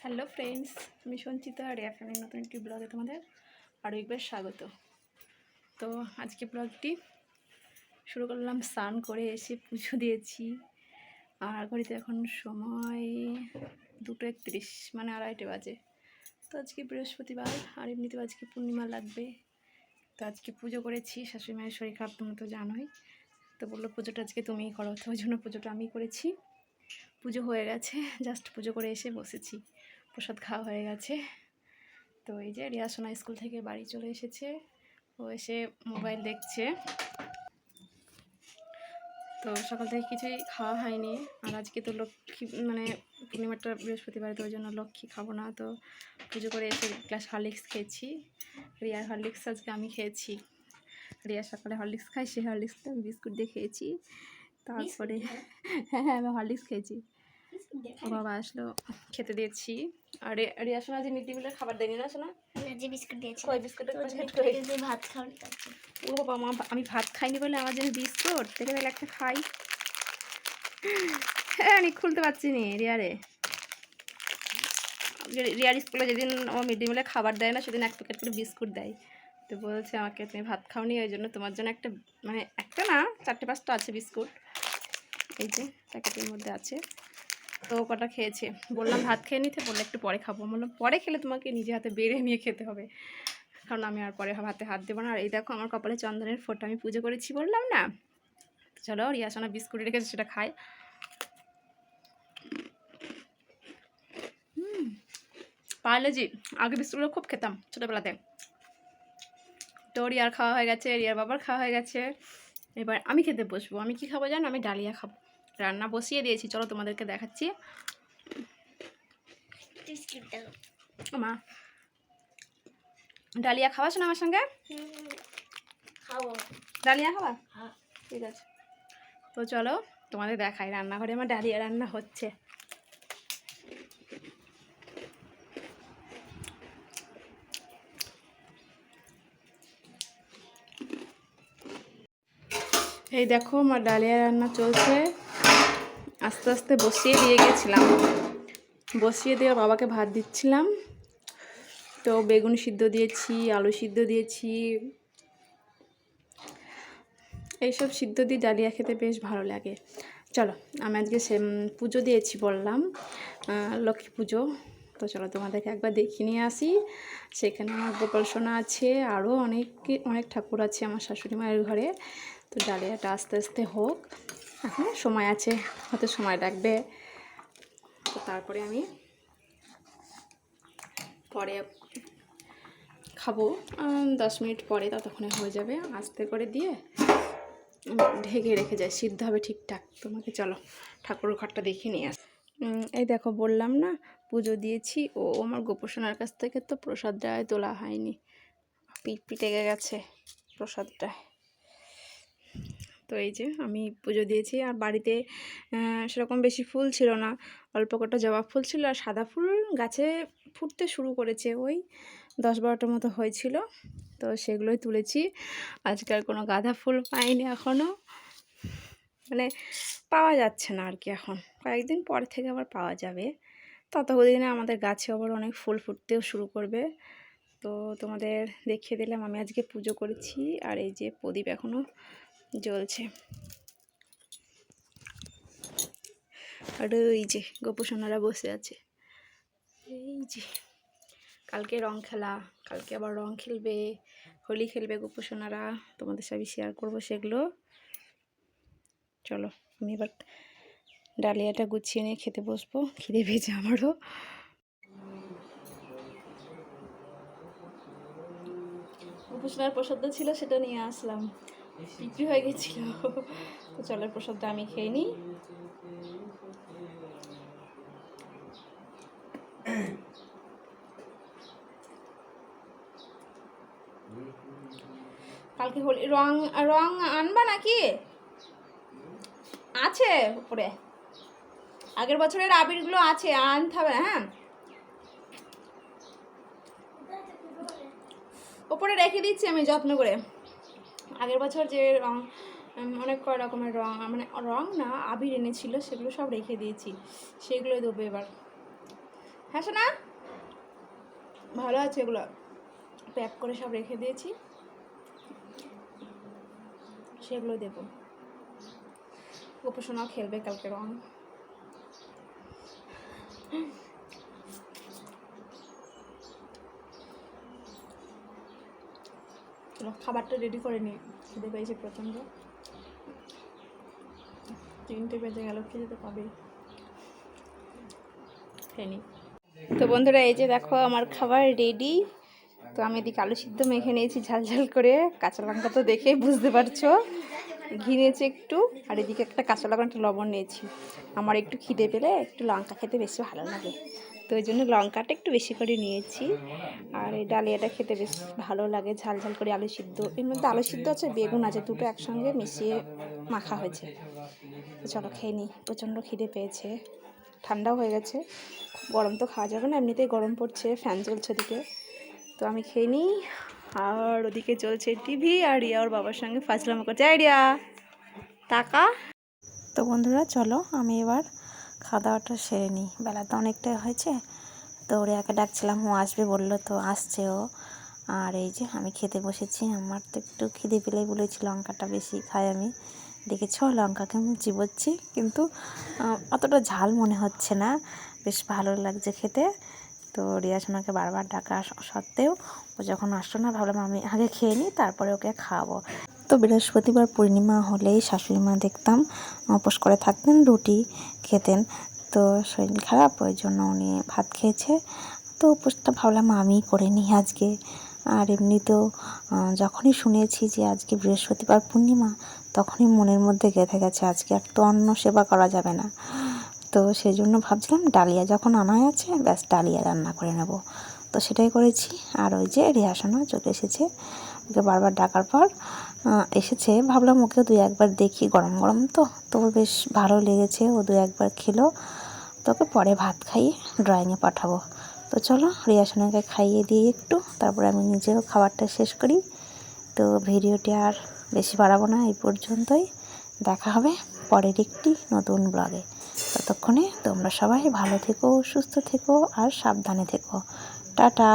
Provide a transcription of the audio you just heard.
Hello friends, আমি সঞ্চিতা আর এফএমের নতুন একটি ব্লগে তোমাদের আরও একবার স্বাগত। তো আজকে ব্লগটি শুরু করলাম, স্নান করে এসে পুজো দিয়েছি। আর ঘড়িতে এখন সময় দুটো একত্রিশ মানে আড়াইটে বাজে। তো আজকে বৃহস্পতিবার, আর এমনিতেও আজকে পূর্ণিমা লাগবে। তো আজকে পুজো করেছি, শাশুড়ি মায়ের শরীর খারাপ তোমরা তো জানোই। তো বলল, পুজোটা আজকে তুমিই করো। তো ওই জন্য পুজোটা আমি করেছি। পুজো হয়ে গেছে, জাস্ট পুজো করে এসে বসেছি। প্রসাদ খাওয়া হয়ে গেছে। তো এই যে রিয়াসোনা স্কুল থেকে বাড়ি চলে এসেছে। ও এসে মোবাইল দেখছে। তো সকাল থেকে কিছুই খাওয়া হয়নি। আর আজকে তো লক্ষ্মী মানে পূর্ণিমাটা বৃহস্পতিবার তো ওই জন্য লক্ষ্মী খাব না। তো পুজো করে এসে গ্লাস হরলিক্স খেয়েছি। রিয়ার হরলিক্স আজকে আমি খেয়েছি। রিয়া সকালে হরলিক্স খাই সে হরলিক্সটা আমি বিস্কুট দিয়ে খেয়েছি। তারপরে হ্যাঁ হ্যাঁ আমি হরলিক্স খেয়েছি। ও বাবা আসলো খেতে দিয়েছি। আর রিয়া শোনা যে মিড ডে মিলের খাবার দেয়নি না যে বিস্কুট দিয়েছে বিস্কুট? যে ভাত ও বাবা মা আমি ভাত খাইনি বলে আমার জন্য বিস্কুট? দেখে তাহলে একটা খাই। হ্যাঁ আমি খুলতে পারছি নি রিয়ারে রিয়ার স্কুলে যেদিন ও মিড ডে মিলে খাবার দেয় না সেদিন এক প্যাকেট করে বিস্কুট দেয়। তো বলছে আমাকে তুমি ভাত খাওনি ওই জন্য তোমার জন্য একটা মানে একটা না চারটে পাঁচটা আছে বিস্কুট। এই যে প্যাকেটের মধ্যে আছে। তো কটা খেয়েছে। বললাম ভাত খেয়ে নিতে, বললে একটু পরে খাব। বললাম পরে খেলে তোমাকে নিজে হাতে বেড়ে নিয়ে খেতে হবে। কারণ আমি আর পরে হাতে হাত দেবো না। আর এই দেখো আমার কপালে চন্দনের ফোটা, আমি পুজো করেছি বললাম না? চলো রিয়াসোনা বিস্কুট রেখেছে, সেটা খায়। হুম পার্লেজি আগে বিস্কুটগুলো খুব খেতাম ছোটোবেলাতে। তো রিয়ার খাওয়া হয়ে গেছে, রিয়ার বাবার খাওয়া হয়ে গেছে। এবার আমি খেতে বসবো। আমি কি খাব জানো? আমি ডালিয়া খাব। রান্না বসিয়ে দিয়েছি চলো তোমাদেরকে দেখাচ্ছি। মা ডালিয়া খাওয়াস না আমার সঙ্গে? খাব। ডালিয়া খাওয়া হ্যাঁ। ঠিক আছে। তো চলো তোমাদের দেখাই রান্নাঘরে আমার ডালিয়া রান্না হচ্ছে। এই দেখো আমার ডালিয়া রান্না চলছে। আস্তে আস্তে বসিয়ে দিয়ে গেছিলাম। বসিয়ে দিয়ে বাবাকে ভাত দিচ্ছিলাম। তো বেগুন সিদ্ধ দিয়েছি, আলু সিদ্ধ দিয়েছি। এইসব সিদ্ধ দিয়ে ডালিয়া খেতে বেশ ভালো লাগে। চলো, আমি আজকে সে পুজো দিয়েছি বললাম লক্ষ্মী পুজো। তো চলো তোমাদেরকে একবার দেখিয়ে নিয়ে আসি। সেখানে আমার গোপাল সোনা আছে, আরও অনেক অনেক ঠাকুর আছে আমার শাশুড়ি মায়ের ঘরে। তো ডালিয়াটা আস্তে আস্তে হোক। এখন সময় আছে, হয়তো সময় লাগবে। তো তারপরে আমি পরে খাব। দশ মিনিট পরে ততক্ষণে হয়ে যাবে। আস্তে করে দিয়ে ঢেকে রেখে যায় সিদ্ধ হবে ঠিকঠাক। তোমাকে চলো, ঠাকুর ঘরটা দেখে নিয়ে আস। এই দেখো, বললাম না, পুজো দিয়েছি। ও আমার গোপোষণার কাছ থেকে তো প্রসাদটায় তোলা হয়নি। পিট পিটে গেছে প্রসাদটায়। তো এই যে আমি পুজো দিয়েছি। আর বাড়িতে সেরকম বেশি ফুল ছিল না। অল্প কটা জবা ফুল ছিল আর সাদা ফুল গাছে ফুটতে শুরু করেছে। ওই দশ বারোটার মতো হয়েছিল। তো সেগুলোই তুলেছি। আজকাল কোনো গাঁদা ফুল পাইনি এখনও মানে পাওয়া যাচ্ছে না আর কি এখন। কয়েকদিন পর থেকে আবার পাওয়া যাবে। ততদিনে আমাদের গাছে আবার অনেক ফুল ফুটতেও শুরু করবে। তো তোমাদের দেখিয়ে দিলাম আমি আজকে পুজো করেছি। আর এই যে প্রদীপ এখনও জ্বলছে। আর এই যে গোপোষণারা বসে আছে। এই যে, কালকে রং খেলা, কালকে আবার রং খেলবে, হোলি খেলবে গোপোষণারা তোমাদের সবই শেয়ার করব সেগুলো। চলো, আমি এবার ডালিয়াটা গুছিয়ে নিয়ে খেতে বসবো, খিদে পেয়েছে আমারও। গোপোষণার প্রসাদ ছিল, সেটা নিয়ে আসলাম। বিক্রি হয়ে গেছিল। তো চলো প্রসাদটা আমি খেয়ে নিই। কালকে হোলি, রং রং আনবা নাকি? আছে উপরে। আগের বছরের আবিরগুলো আছে, আনতে হবে হ্যাঁ। ওপরে রেখে দিচ্ছি আমি যত্ন করে। আগের বছর যে রং উম, অনেক কয় রকমের রং মানে রং না আবির এনেছিল সেগুলো সব রেখে দিয়েছি। সেগুলোই দেবো এবার। হ্যাঁ শোনা ভালো আছে এগুলো। প্যাক করে সব রেখে দিয়েছি। সেগুলো দেবো। গোপোষণাও খেলবে কালকে রং। চলো খাবারটা রেডি করে নিই খেতে পেয়েছি প্রচণ্ড। তিনটে বেজে গেল খেতে তো পাবেই। খেয়ে তো বন্ধুরা, এই যে দেখো আমার খাবার রেডি তো আমি এদিকে আলু সিদ্ধ মেখে নিয়েছি, ঝাল ঝাল করে। কাঁচা লঙ্কা তো দেখেই বুঝতে পারছ। ঘি নিয়েছি একটু, আর এদিকে একটা কাঁচা লঙ্কা, একটা লবণ নিয়েছি। আমার একটু খিদে পেলে একটু লঙ্কা খেতে বেশি ভালো লাগে। তো ওই জন্য লঙ্কাটা একটু বেশি করে নিয়েছি। আর এই ডালিয়াটা খেতে বেশ ভালো লাগে, ঝাল ঝাল করে আলু সিদ্ধ। এর মধ্যে আলু সিদ্ধ আছে, বেগুন আছে, দুটো একসঙ্গে মিশিয়ে মাখা হয়েছে। চলো খেয়ে নিই, প্রচণ্ড খিদে পেয়েছে। ঠান্ডাও হয়ে গেছে গরম তো খাওয়া যাবে না, এমনিতেই গরম পড়ছে, ফ্যান চলছে ওদিকে। তো আমি খেয়ে নিই, আর ওদিকে চলছে টিভি আর রিয়া ওর বাবার সঙ্গে ফাজলামো করছে। রিয়া, টাকা। তো বন্ধুরা, চলো আমি এবার খাওয়া দাওয়াটা সেরে নিই। বেলা তো অনেকটা হয়েছে, তো ওরে রিয়াকে ডাকছিলাম, ও আসবে বলল, তো আসছে ও। আর এই যে আমি খেতে বসেছি, আমার তো একটু খিদে পেলেই বলেছি লঙ্কাটা বেশি খাই আমি। দেখেছ লঙ্কা কেমন চিবোচ্ছি, কিন্তু অতটা ঝাল মনে হচ্ছে না। বেশ ভালো লাগছে খেতে। তো রিয়া সোনাকে বারবার ডাকা সত্ত্বেও, ও যখন আসলো না, ভাবলাম আমি আগে খেয়ে নিই, তারপরে ওকে খাওয়াবো। তো বৃহস্পতিবার পূর্ণিমা হলেই শাশুড়ি মা দেখতাম, উপোস করে থাকতেন, রুটি খেতেন। তো শরীর খারাপ, ওই জন্য উনি ভাত খেয়েছে। তো উপোসটা ভাবলাম আমিই করে নিই আজকে। আর এমনিতেও যখনই শুনেছি যে আজকে বৃহস্পতিবার পূর্ণিমা, তখনই মনের মধ্যে গেঁথে গেছে, আজকে আর তো অন্য সেবা করা যাবে না। তো সেই জন্য ভাবছিলাম ডালিয়া যখন আনা আছে, ব্যাস ডালিয়া রান্না করে নেব। তো সেটাই করেছি। আর ওই যে রেহাসানা চলে এসেছে। ওকে বারবার ডাকার পর এসেছে। ভাবলাম ওকে দুই একবার দেখি, গরম গরম তো। তো বেশ ভালো লেগেছে, ও দু একবার খেলো। তোকে পরে ভাত খাইয়ে ড্রয়িংয়ে পাঠাবো। তো চলো রিয়াসনাকে খাইয়ে দিয়ে একটু। তারপরে আমি নিজেও খাবারটা শেষ করি। তো ভিডিওটি আর বেশি বাড়াবো না, এই পর্যন্তই। দেখা হবে পরের একটি নতুন ব্লগে ততক্ষণে তোমরা সবাই ভালো থেকো, সুস্থ থেকো, আর সাবধানে থেকো। টাটা!